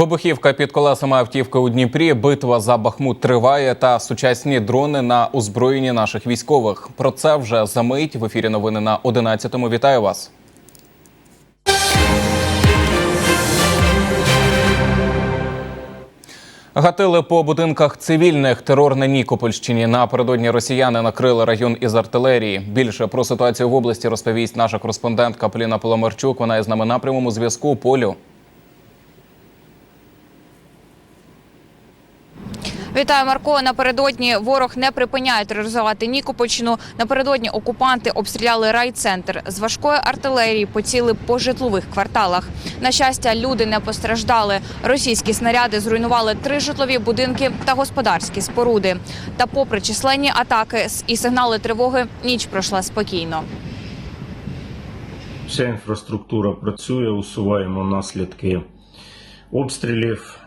Вибухівка під колесами автівки у Дніпрі. Битва за Бахмут триває та сучасні дрони на озброєнні наших військових. Про це вже за мить в ефірі новини на 11-му. Вітаю вас. Гатили по будинках цивільних терор на Нікопольщині. Напередодні росіяни накрили район із артилерії. Більше про ситуацію в області розповість наша кореспондентка Поліна Поломарчук. Вона із нами на прямому зв'язку. Полю. Вітаю, Марко. Напередодні ворог не припиняє тероризувати Нікопольщину. Напередодні окупанти обстріляли райцентр з важкої артилерії, поціли по житлових кварталах. На щастя, люди не постраждали. Російські снаряди зруйнували три житлові будинки та господарські споруди. Та, попри численні атаки і сигнали тривоги, ніч пройшла спокійно. Вся інфраструктура працює, усуваємо наслідки обстрілів.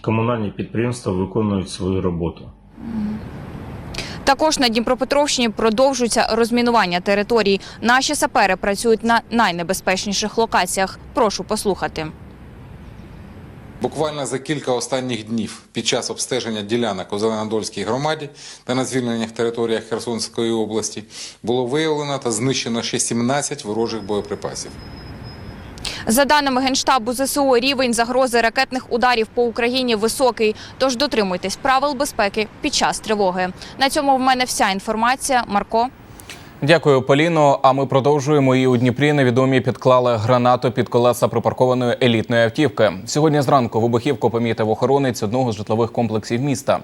Комунальні підприємства виконують свою роботу. Також на Дніпропетровщині продовжується розмінування територій. Наші сапери працюють на найнебезпечніших локаціях. Прошу послухати. Буквально за кілька останніх днів під час обстеження ділянок у Зеленодольській громаді та на звільнених територіях Херсонської області було виявлено та знищено ще 17 ворожих боєприпасів. За даними генштабу ЗСУ, рівень загрози ракетних ударів по Україні високий. Тож дотримуйтесь правил безпеки під час тривоги. На цьому в мене вся інформація. Марко. Дякую, Поліно. А ми продовжуємо. І у Дніпрі невідомі підклали гранату під колеса припаркованої елітної автівки. Сьогодні зранку вибухівку помітив охоронець одного з житлових комплексів міста.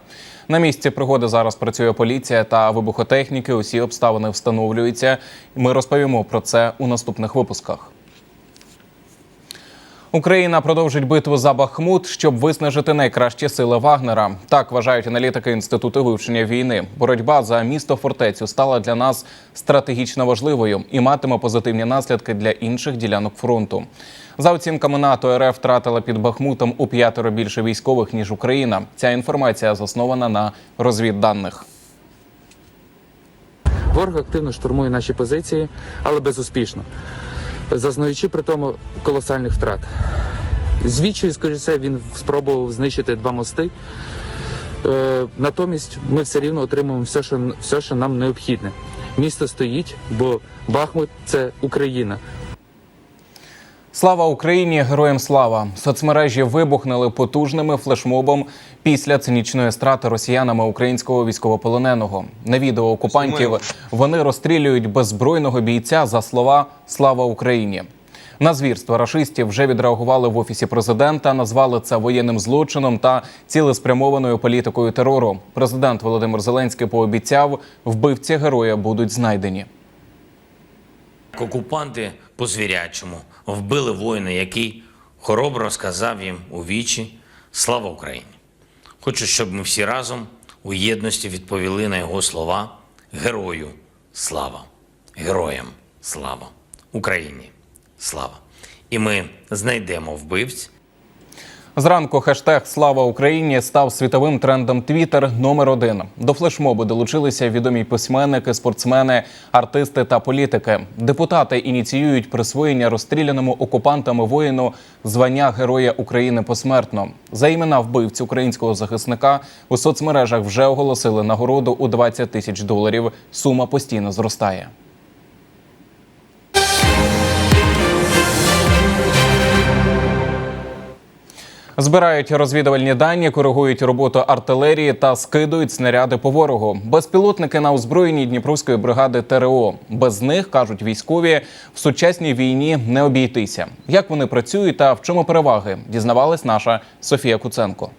На місці пригоди зараз працює поліція та вибухотехніки. Усі обставини встановлюються. Ми розповімо про це у наступних випусках. Україна продовжить битву за Бахмут, щоб виснажити найкращі сили Вагнера. Так вважають аналітики інституту вивчення війни. Боротьба за місто фортецю стала для нас стратегічно важливою і матиме позитивні наслідки для інших ділянок фронту. За оцінками НАТО, РФ втратила під Бахмутом у п'ятеро більше військових ніж Україна. Ця інформація заснована на розвідданих. Ворог активно штурмує наші позиції, але безуспішно, зазнаючи при тому колосальних втрат. Звідчою, скоріше, він спробував знищити два мости. Е, натомість ми все рівно отримуємо все, що, все, що нам необхідне. Місто стоїть, бо Бахмут це Україна. Слава Україні! Героям слава! Соцмережі вибухнули потужними флешмобом після цинічної страти росіянами українського військовополоненого. На відео окупантів вони розстрілюють беззбройного бійця за слова Слава Україні. На звірство рашистів вже відреагували в офісі президента, назвали це воєнним злочином та цілеспрямованою політикою терору. Президент Володимир Зеленський пообіцяв, вбивці героя будуть знайдені. Окупанти по звірячому вбили воїна, який хоробро сказав їм у вічі Слава Україні! Хочу, щоб ми всі разом у єдності відповіли на його слова Герою слава! Героям слава! Україні слава! І ми знайдемо вбивць Зранку хештег Слава Україні став світовим трендом Твіттер номер один. До флешмобу долучилися відомі письменники, спортсмени, артисти та політики. Депутати ініціюють присвоєння розстріляному окупантами воїну звання Героя України посмертно. За імена вбивць українського захисника у соцмережах вже оголосили нагороду у 20 тисяч доларів. Сума постійно зростає. Збирають розвідувальні дані, коригують роботу артилерії та скидують снаряди по ворогу. Безпілотники на озброєнні Дніпровської бригади ТРО. Без них кажуть військові в сучасній війні не обійтися. Як вони працюють та в чому переваги? Дізнавалась наша Софія Куценко.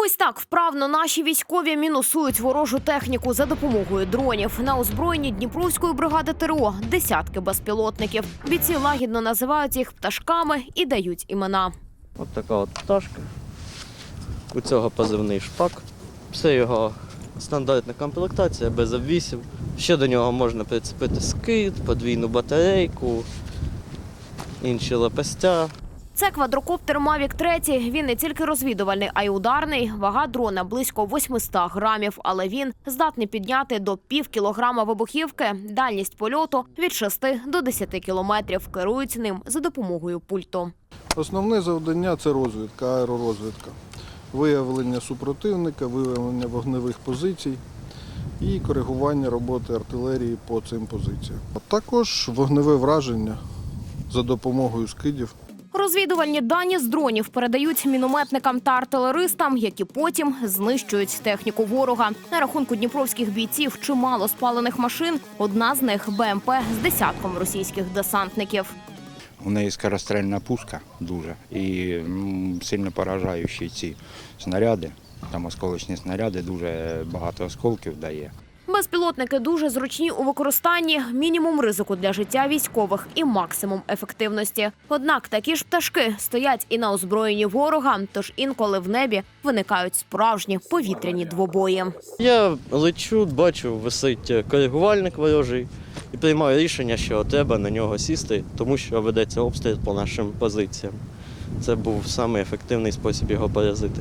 Ось так вправно наші військові мінусують ворожу техніку за допомогою дронів. На озброєнні Дніпровської бригади ТРО десятки безпілотників. Бійці лагідно називають їх пташками і дають імена. От така от пташка. У цього позивний шпак. Все його стандартна комплектація без обвісів. Ще до нього можна прицепити скид, подвійну батарейку, інші лепестя. Це квадрокоптер Mavic 3. Він не тільки розвідувальний, а й ударний. Вага дрона близько 800 грамів, але він здатний підняти до пів кілограма вибухівки. Дальність польоту від 6 до 10 кілометрів. Керують ним за допомогою пульту. Основне завдання це розвідка, аеророзвідка, виявлення супротивника, виявлення вогневих позицій і коригування роботи артилерії по цим позиціям. А також вогневе враження за допомогою скидів. Розвідувальні дані з дронів передають мінометникам та артилеристам, які потім знищують техніку ворога. На рахунку дніпровських бійців чимало спалених машин. Одна з них БМП з десятком російських десантників. У неї скорострельна пушка дуже і сильно поражаючі ці снаряди. Там осколочні снаряди дуже багато осколків дає. Безпілотники дуже зручні у використанні, мінімум ризику для життя військових і максимум ефективності. Однак такі ж пташки стоять і на озброєнні ворога, тож інколи в небі виникають справжні повітряні двобої. Я лечу, бачу, висить коригувальник ворожий і приймаю рішення, що треба на нього сісти, тому що ведеться обстріл по нашим позиціям. Це був самий ефективний спосіб його поразити.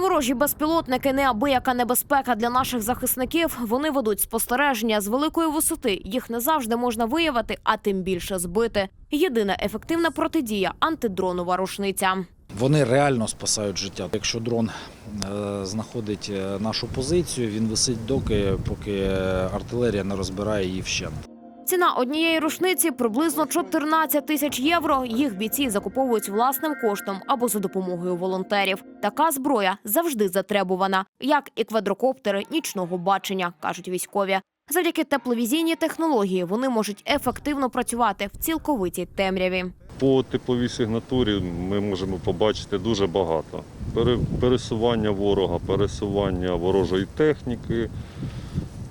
Ворожі безпілотники неабияка небезпека для наших захисників. Вони ведуть спостереження з великої висоти. Їх не завжди можна виявити, а тим більше збити. Єдина ефективна протидія антидронова рушниця. Вони реально спасають життя. Якщо дрон е, знаходить е, нашу позицію, він висить доки, поки артилерія не розбирає її вщент. Ціна однієї рушниці приблизно 14 тисяч євро. Їх бійці закуповують власним коштом або за допомогою волонтерів. Така зброя завжди затребувана, як і квадрокоптери нічного бачення, кажуть військові. Завдяки тепловізійній технології вони можуть ефективно працювати в цілковитій темряві. По тепловій сигнатурі ми можемо побачити дуже багато. Пере- Пересування ворога, пересування ворожої техніки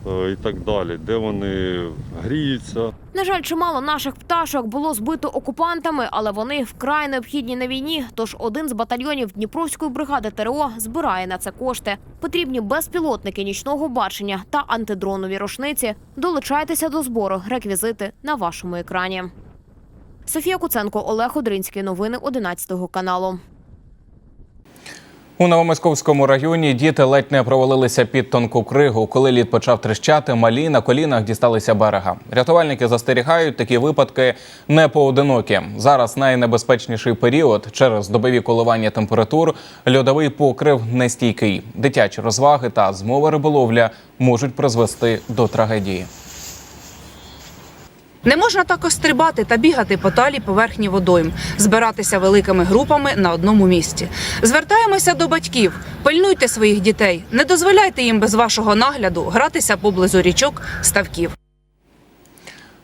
і так далі, де вони гріються. На жаль, чимало наших пташок було збито окупантами, але вони вкрай необхідні на війні. Тож один з батальйонів Дніпровської бригади ТРО збирає на це кошти. Потрібні безпілотники нічного бачення та антидронові рушниці. Долучайтеся до збору. Реквізити на вашому екрані. Софія Куценко, Олег Одринський. Новини 11 каналу. У Новомосковському районі діти ледь не провалилися під тонку кригу. Коли лід почав тріщати, малі на колінах дісталися берега. Рятувальники застерігають, такі випадки не поодинокі. Зараз найнебезпечніший період через добові коливання температур. Льодовий покрив нестійкий. Дитячі розваги та змова риболовля можуть призвести до трагедії. Не можна також стрибати та бігати по талій поверхні водойм, збиратися великими групами на одному місці. Звертаємося до батьків: пильнуйте своїх дітей, не дозволяйте їм без вашого нагляду гратися поблизу річок ставків.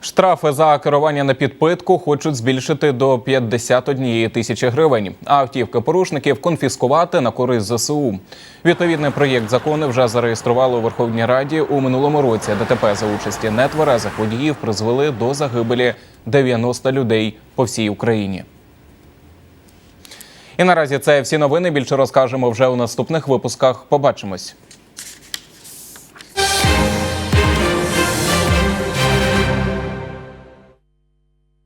Штрафи за керування на підпитку хочуть збільшити до 51 тисячі гривень. А автівки порушників конфіскувати на користь ЗСУ. Відповідний проєкт закону вже зареєстрували у Верховній Раді у минулому році. ДТП за участі нетверезих водіїв призвели до загибелі 90 людей по всій Україні. І наразі це всі новини. Більше розкажемо вже у наступних випусках. Побачимось.